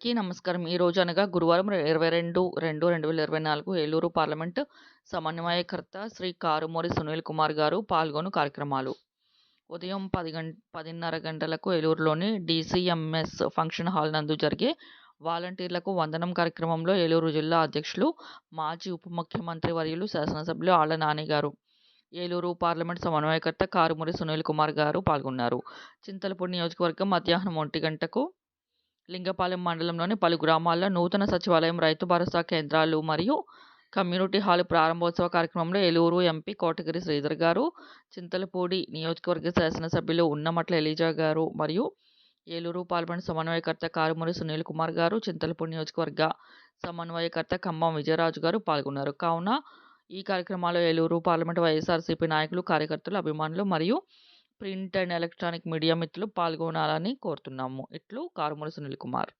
అందరికీ నమస్కారం. ఈరోజు అనగా గురువారం 22/2/2024 ఏలూరు పార్లమెంటు సమన్వయకర్త శ్రీ కారుమూరి సునీల్ కుమార్ గారు పాల్గొను కార్యక్రమాలు ఉదయం పది గంట పదిన్నర గంటలకు ఏలూరులోని డీసీఎంఎస్ ఫంక్షన్ హాల్ నందు జరిగే వాలంటీర్లకు వందనం కార్యక్రమంలో ఏలూరు జిల్లా అధ్యక్షులు, మాజీ ఉప ముఖ్యమంత్రి వర్యులు శాసనసభ్యులు ఆళ్ళ నాని గారు, ఏలూరు పార్లమెంట్ సమన్వయకర్త కారుమూరి సునీల్ కుమార్ గారు పాల్గొన్నారు. చింతలపూడి నియోజకవర్గం మధ్యాహ్నం ఒంటి గంటకు లింగపాలెం మండలంలోని పలు గ్రామాల్లో నూతన సచివాలయం, రైతు భరోసా కేంద్రాలు మరియు కమ్యూనిటీ హాలు ప్రారంభోత్సవ కార్యక్రమంలో ఏలూరు ఎంపీ కోటగిరి శ్రీధర్ గారు, చింతలపూడి నియోజకవర్గ శాసనసభ్యులు ఉన్నమట్ల ఎలీజా గారు మరియు ఏలూరు పార్లమెంటు సమన్వయకర్త కారుమూరి సునీల్ కుమార్ గారు, చింతలపూడి నియోజకవర్గ సమన్వయకర్త ఖమ్మం విజయరాజు గారు పాల్గొన్నారు. కావున ఈ కార్యక్రమాల్లో ఏలూరు పార్లమెంటు వైఎస్ఆర్సీపీ నాయకులు, కార్యకర్తలు, అభిమానులు మరియు ప్రింట్ అండ్ ఎలక్ట్రానిక్ మీడియా మిత్రులు పాల్గొనాలని కోరుతున్నాము. ఇట్లు కారుమూరి సునీల్ కుమార్.